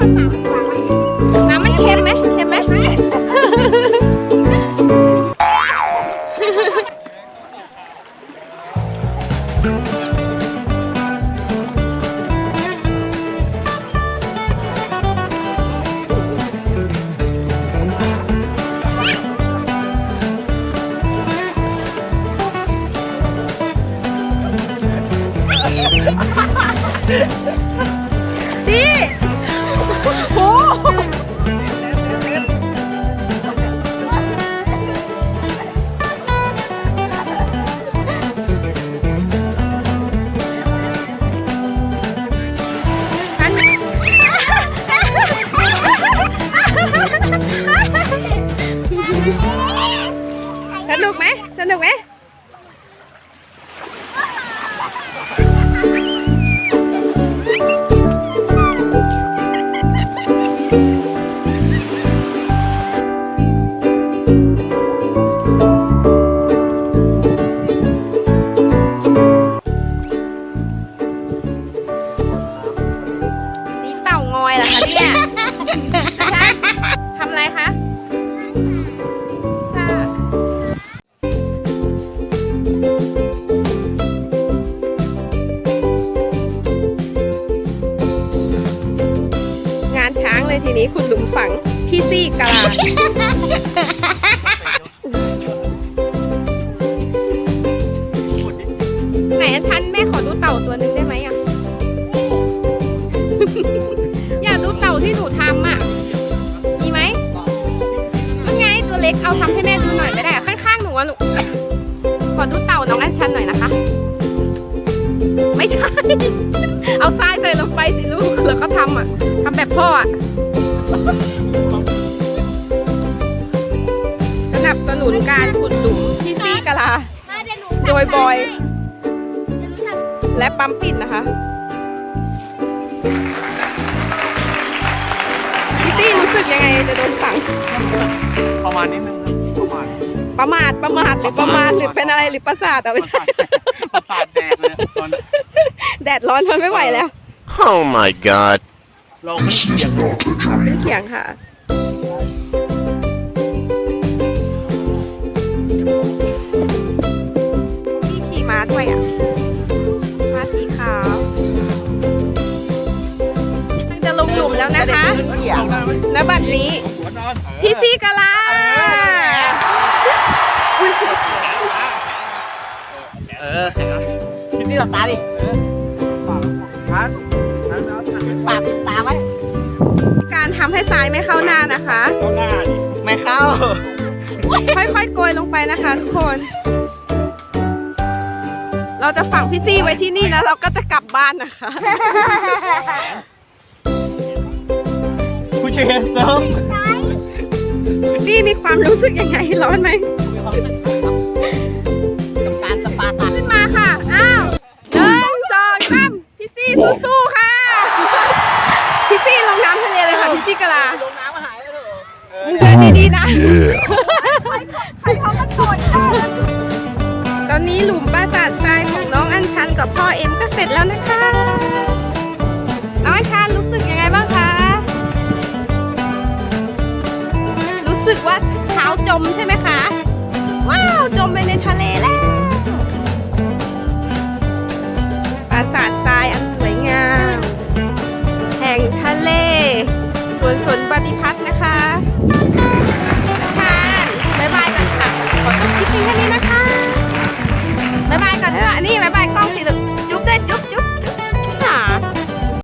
Ha ha ha! ไหมสนุกไหม เลยทีนี้คุณหลุมฝังพี่ซี่กะลาไหนอะฉันแม่ขอดูเต่าตัวหนึ่งได้ไหมอะ อยากดูเต่าที่หนูทำอะ มีไหมนั่นไงตัวเล็กเอาทำให้แม่ดูหน่อยไม่ได้อะข้างๆหนูอะหนูขอดูเต่าน้องอันชันหน่อยนะคะ ไม่ใช่ เอาทรายใส่ลงไปสิลูกแล้วก็ทำอะทำแบบพ่ออะ สนับสนุนการขุดหลุมที่ซี่กะลา มาเดี๋ยวหนูโดยบอยเดี๋ยวหนูทำและปั๊มปิ่นนะคะพี่ซี่รู้สึกยังไงจะโดนฝังประมาณนิดนึงครับประมาณประมาทประมาทหรือประมาณหรือเป็นอะไรหรือประสาทอะไม่ใช่ ประสาทแดกเลยตอนนั้นแดดร้อนทนไม่ไหวแล้ว Oh my god. เราไม่เถียงขึ้นเขียงค่ะพี่ขี่ม้าด้วยอะ ม้าสีขาวมันจะลงหลุมแล้วนะคะณบัดนี้หัวนอนพี่ซีกะลาเออพี่นี่หลับตาดิเออปากทันทันแล้วทันปาก ทำให้ทรายไม่เข้าหน้านะคะ เข้าหน้าดิไม่เข้า ค่อยๆโกยลงไปนะคะทุกคน เราจะฝังพี่ซี่ไว้ที่นี่แล้วเราก็จะกลับบ้านนะคะ ผู้เชี่ยวชาญพี่มีความรู้สึกยังไงร้อนไหมกับการสปาตัดขึ้นมาค่ะ อ้าวหนึ่งสองสามพี่ซี่สู้ๆ ชิกะลาลงน้ำมาหายแล้วเถอะมึงเดินดีๆนะใครเขามาโกรตอนนี้หลุมปราสาททรายของน้องอัญชันกับพ่อเอ็มก็เสร็จแล้วนะคะน้องอัญชันรู้สึกยังไงบ้างคะ รู้สึกว่าเท้าจมใช่ไหมคะ ว้าว จมไปในทะเลแล้ว was.